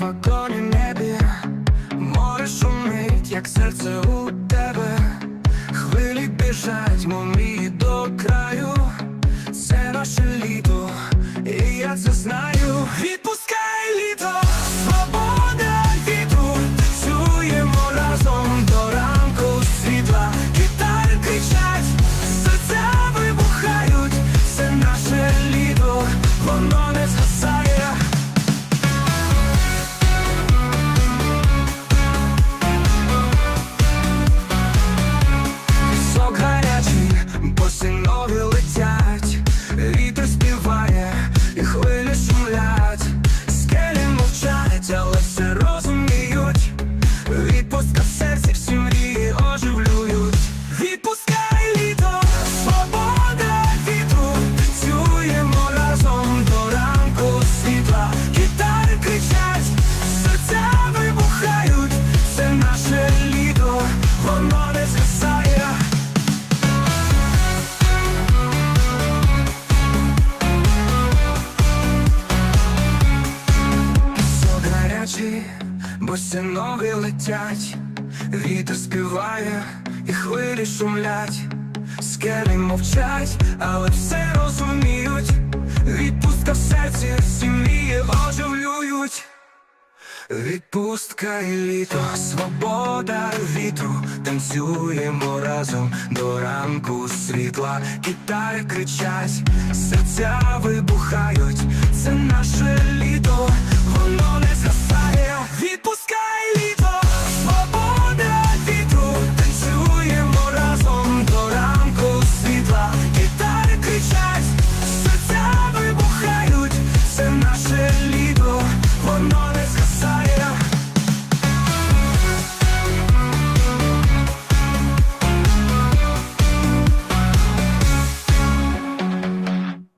вагоні небі, море шумить, як серце у тебе, хвилі біжать, мрії до краю, це наше літо, і я це знаю. Гарячий, босі ноги летять, вітер співає, і хвилі шумлять, скелі мовчать, але все розуміють. Відпустка в серці, всі мрії оживлюють. Відпустка і літо, свобода вітру, танцюємо разом до ранку світла, гітари кричать, серця вибухають, це наше літо.